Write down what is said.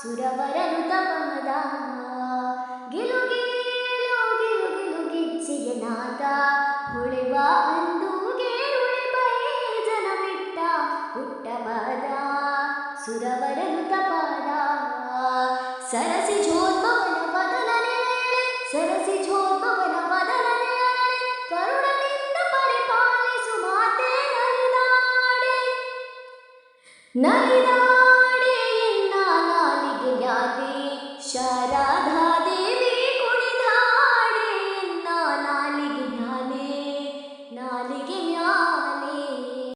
ಸುರವರನು ತಪಮದ ಗಿಲು ಗೀಳು ಗಿಲು ಗಿಲು ಗೆಜ್ಜೆಯನಾದ ಹೊಳೆವ ಅಂದು ಗೇರುಳಿಪೈ ಜನ ಬಿಟ್ಟ ಪುಟ್ಟ ಪಾದ ಸುರವರನು ತಪಾದ ಸರಸಿ ಝೋದ್ಭವನ ವದನನೆ ಸರಸಿ ಝೋದ್ಭವನ ವದನನೆ ಕರುಣದಿಂದ ಪರಿಪಾಲಿಸು ಮಾತೆ ನಲಿದಾಡೆ ನಲಿದಾಡೆ Shut up.